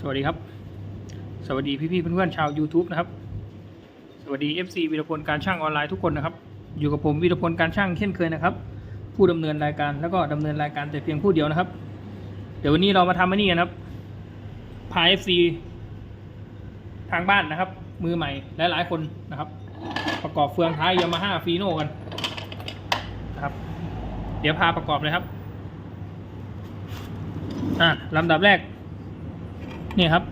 สวัสดีครับ สวัสดีพี่ๆเพื่อนๆชาว YouTube นะครับ สวัสดี FC วีรพลการช่างออนไลน์ทุกคนนะครับ อยู่กับผมวีรพลการช่างเช่นเคยนะครับ ผู้ดำเนินรายการแล้วก็ดำเนินรายการแต่เพียงผู้เดียวนะครับ เดี๋ยววันนี้เรามาทำอันนี้กันครับ พา FC ทางบ้านนะครับ มือใหม่หลายๆคนนะครับ ประกอบเฟืองท้ายยามาฮ่าฟีโน่กันนะครับ เดี๋ยวพาประกอบเลยครับอะลำดับแรก นี่ครับ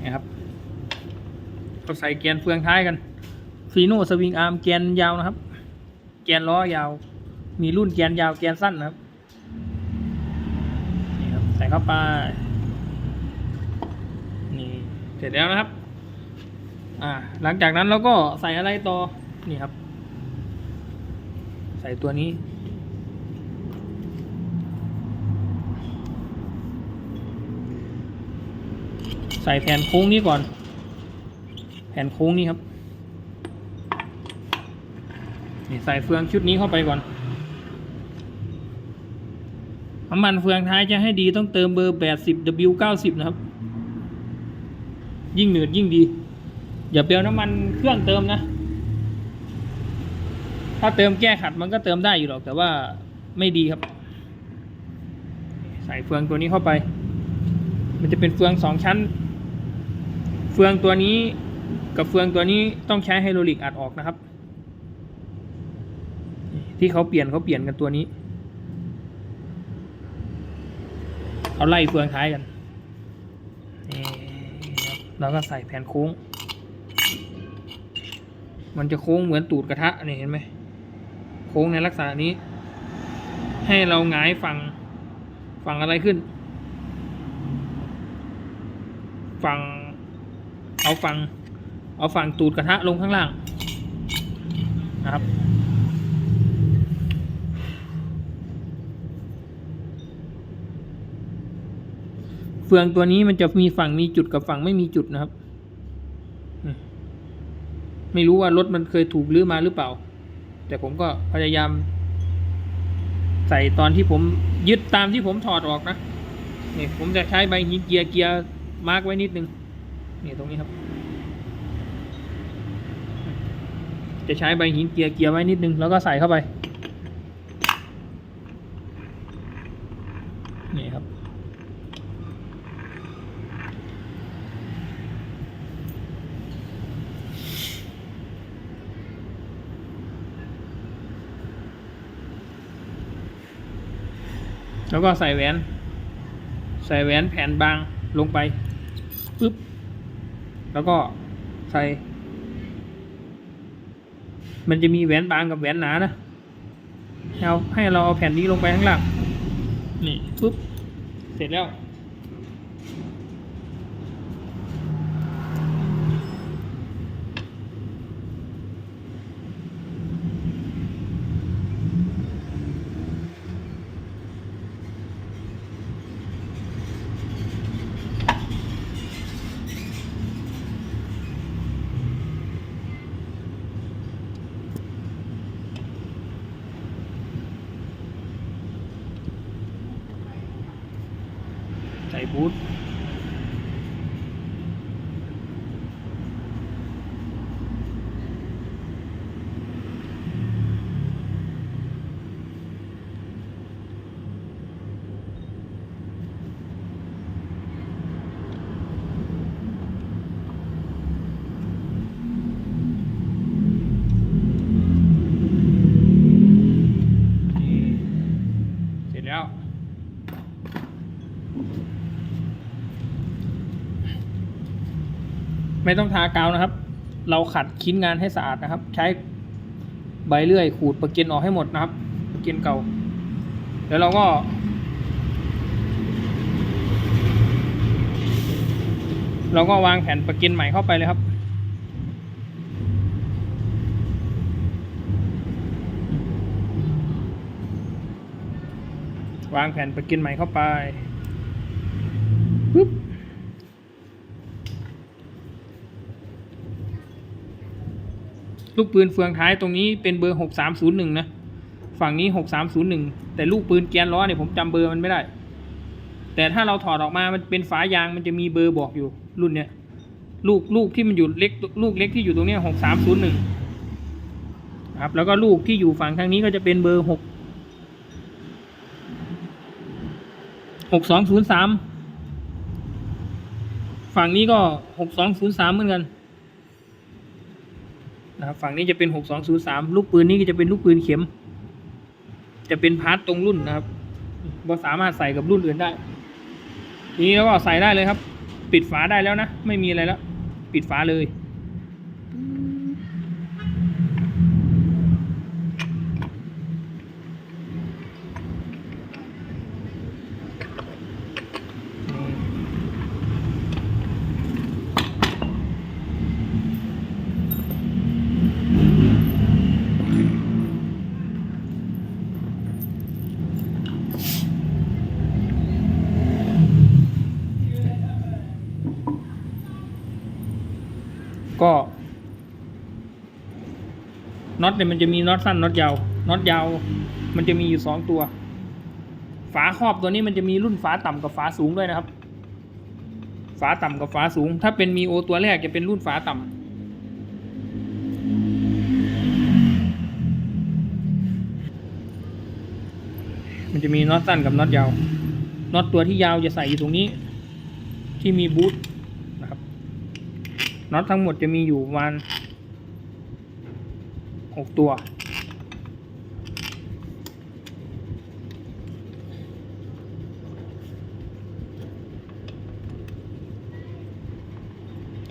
นี่ครับเราใส่แกนเฟืองท้ายกันฟีโน่สวิงอาร์มแกนยาวนะครับ แกนล้อยาว มีรุ่นแกนยาวแกนสั้นนะครับ นี่ครับ ใส่เข้าไป นี่ เสร็จแล้วนะครับ อ่าหลังจากนั้นเราก็ใส่อะไรต่อนี่ครับ ใส่ตัวนี้ใส่แผ่นโค้งนี้ก่อน แผ่นโค้งนี้ครับนี่ใส่เฟืองชุดนี้เข้าไปก่อนน้ำมันเฟืองท้ายจะให้ดีต้องเติมเบอร์ 80 W90 นะครับ ยิ่งเหนืดยิ่งดี อย่าเปลวน้ำมันเครื่องเติมนะ ถ้าเติมแก้ขัดมันก็เติมได้อยู่หรอก แต่ว่าไม่ดีครับ ใส่เฟืองตัวนี้เข้าไป มันจะเป็นเฟืองสองชั้น เฟืองตัวนี้กับเฟืองตัวนี้ต้องใช้ไฮโดรลิกอัดออกนะครับ ที่เขาเปลี่ยนเขาเปลี่ยนกันตัวนี้เขาไล่เฟืองท้ายกันนี่ครับแล้วก็ใส่แผ่นโค้ง มันจะโค้งเหมือนตูดกระทะนี่เห็นไหมโค้งในลักษณะนี้ ให้เราหงายฝั่งฝั่งอะไรขึ้น ฝั่งเอาฝั่งเอาฝั่งตูดกระทะลงข้างล่างนะครับเฟืองตัวนี้มันจะมีฝั่งมีจุดกับฝั่งไม่มีจุดนะครับ ไม่รู้ว่ารถมันเคยถูกลื้อมาหรือเปล่า แต่ผมก็พยายาม ใส่ตอนที่ผมยึดตามที่ผมถอดออกนะนี่ผมจะใช้ใบหินเกียร์เกียร์มาร์กไว้นิดนึงนี่ตรงนี้ครับ จะใช้ใบหินเกียร์เกียร์ไว้นิดนึงแล้วก็ใส่เข้าไป แล้วก็ใส่แหวน ใส่แหวนแผ่นบางลงไปปึ๊บแล้วก็ใส่ มันจะมีแหวนบางกับแหวนหนานะให้เอาให้เราเอาแผ่นนี้ลงไปข้างล่างนี่ปึ๊บเสร็จแล้ว ใส่บูทนี่เสร็จแล้ว ไม่ต้องทากาวนะครับ เราขัดชิ้นงานให้สะอาดนะครับ ใช้ใบเลื่อยขูดประเก็นออกให้หมดนะครับ ประเก็นเก่า แล้วเราก็ เราก็วางแผ่นประเก็นใหม่เข้าไปเลยครับวางแผ่นประเก็นใหม่เข้าไป ลูกปืนเฟืองท้ายตรงนี้เป็นเบอร์หกสามศูนย์หนึ่งนะ ฝั่งนี้หกสามศูนย์หนึ่งแต่ลูกปืนแกนล้อเนี่ยผมจำเบอร์มันไม่ได้ แต่ถ้าเราถอดออกมามันเป็นฝายางมันจะมีเบอร์บอกอยู่รุ่นเนี้ยลูกลูกที่มันอยู่เล็กลูกเล็กที่อยู่ตรงนี้หกสามศูนย์หนึ่งครับแล้วก็ลูกที่อยู่ฝั่งทางนี้ก็จะเป็นเบอร์หกหกสองศูนย์สามฝั่งนี้ก็หกสองศูนย์สามเหมือนกัน นะครับฝั่งนี้จะเป็น 6203 ลูกปืนนี้ก็จะเป็นลูกปืนเข็ม จะเป็นพาร์ตตรงรุ่นนะครับบ่สามารถใส่กับรุ่นอื่นได้ ทีนี้เราก็ใส่ได้เลยครับ ปิดฝาได้แล้วนะ ไม่มีอะไรแล้ว ปิดฝาเลย ก็น็อตเนี่ยมันจะมีน็อตสั้นน็อตยาวน็อตยาว มันจะมีอยู่สองตัว ฝาครอบตัวนี้มันจะมีรุ่นฝาต่ำกับฝาสูงด้วยนะครับ ฝาต่ำกับฝาสูง ถ้าเป็นมีโอตัวแรกจะเป็นรุ่นฝาต่ำมันจะมีน็อตสั้นกับน็อตยาวน็อตตัวที่ยาวจะใส่อยู่ตรงนี้ ที่มีบูท น็อตทั้งหมดจะมีอยู่ประมาณหกตัว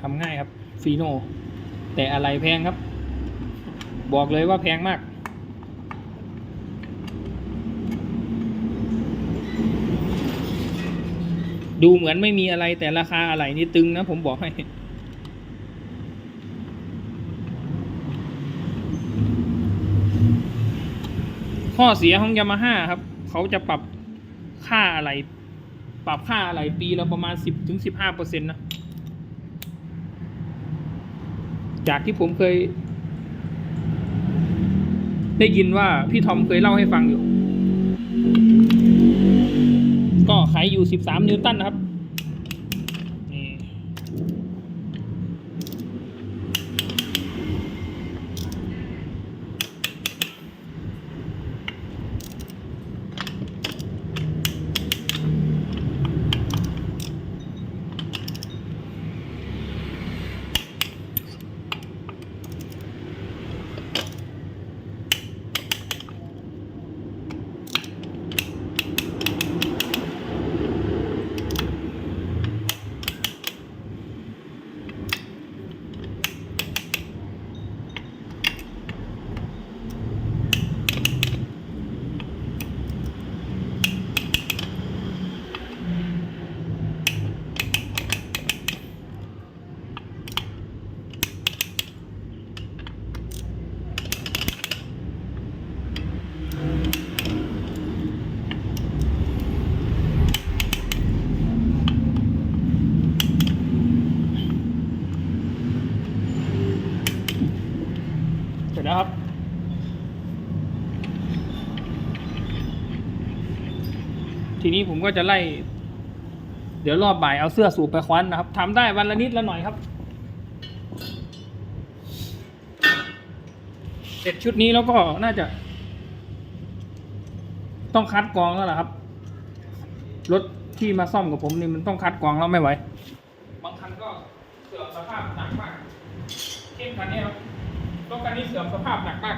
ทำง่ายครับฟีโนแต่อะไรแพงครับ บอกเลยว่าแพงมากดูเหมือนไม่มีอะไรแต่ราคาอะไรนี่ตึงนะผมบอกให้ ข้อเสียของยามาฮ่าครับ เขาจะปรับค่าอะไร ปรับค่าอะไรปีละประมาณสิบถึงสิบห้าเปอร์เซ็นต์นะ จากที่ผมเคย ได้ยินว่าพี่ทอมเคยเล่าให้ฟังอยู่ ก็ไขอยู่สิบสามนิวตันนะครับ ทีนี้ผมก็จะไล่ เดี๋ยวรอบบ่ายเอาเสื้อสูบไปควันนะครับทำได้วันละนิดละหน่อยครับเสร็จชุดนี้แล้วก็น่าจะ ต้องคัดกรองแล้วล่ะครับรถที่มาซ่อมกับผมนี่มันต้องคัดกรองแล้วไม่ไหว บางคันก็เสื่อมสภาพหนักมากเช่นคันนี้ครับรถคันนี้เสื่อมสภาพหนักมาก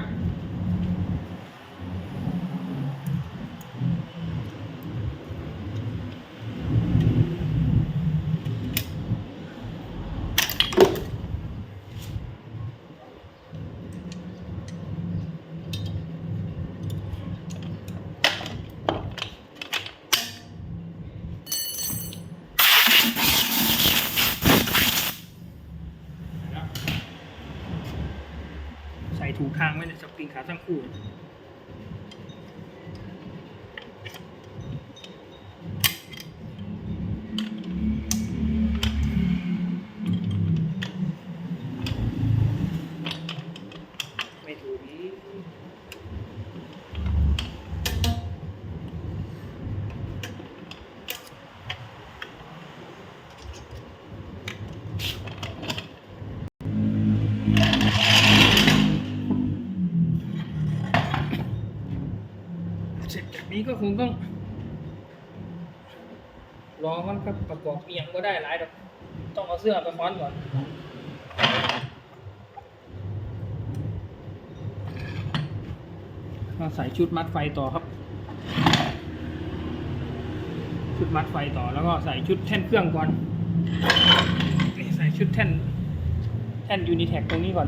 ใส่ถูกทางไว้ในส ปริงขาทั้งคู่ เสร็จแบบนี้ก็คงต้อง รอมันครับประกอบเอียงก็ได้หลายดอกต้องเอาเสื้อไปค้อนก่อนมาใส่ชุดมัดไฟต่อครับ ชุดมัดไฟต่อแล้วก็ใส่ชุดแท่นเครื่องก่อน ใส่ชุดแท่นแท่นยูนิแท็กตรงนี้ก่อน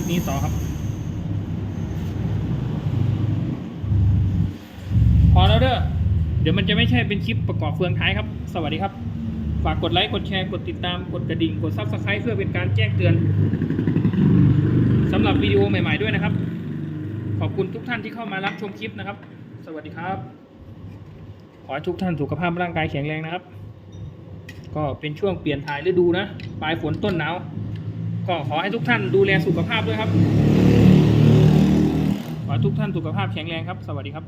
จุดนี้ต่อครับ พอแล้วเด้อเดี๋ยวมันจะไม่ใช่เป็นคลิปประกอบเฟืองท้ายครับ สวัสดีครับ ฝากกดไลค์กดแชร์กดติดตามกดกระดิ่งกดซับสไครต์เพื่อเป็นการแจ้งเตือนสำหรับวิดีโอใหม่ ๆด้วยนะครับ ขอบคุณทุกท่านที่เข้ามารับชมคลิปนะครับ สวัสดีครับ ขอให้ทุกท่านสุขภาพร่างกายแข็งแรงนะครับ ก็เป็นช่วงเปลี่ยนถ่ายฤดูนะ ปลายฝนต้นหนาว ก็ขอให้ทุกท่านดูแลสุขภาพด้วยครับ ขอให้ทุกท่านสุขภาพแข็งแรงครับ สวัสดีครับ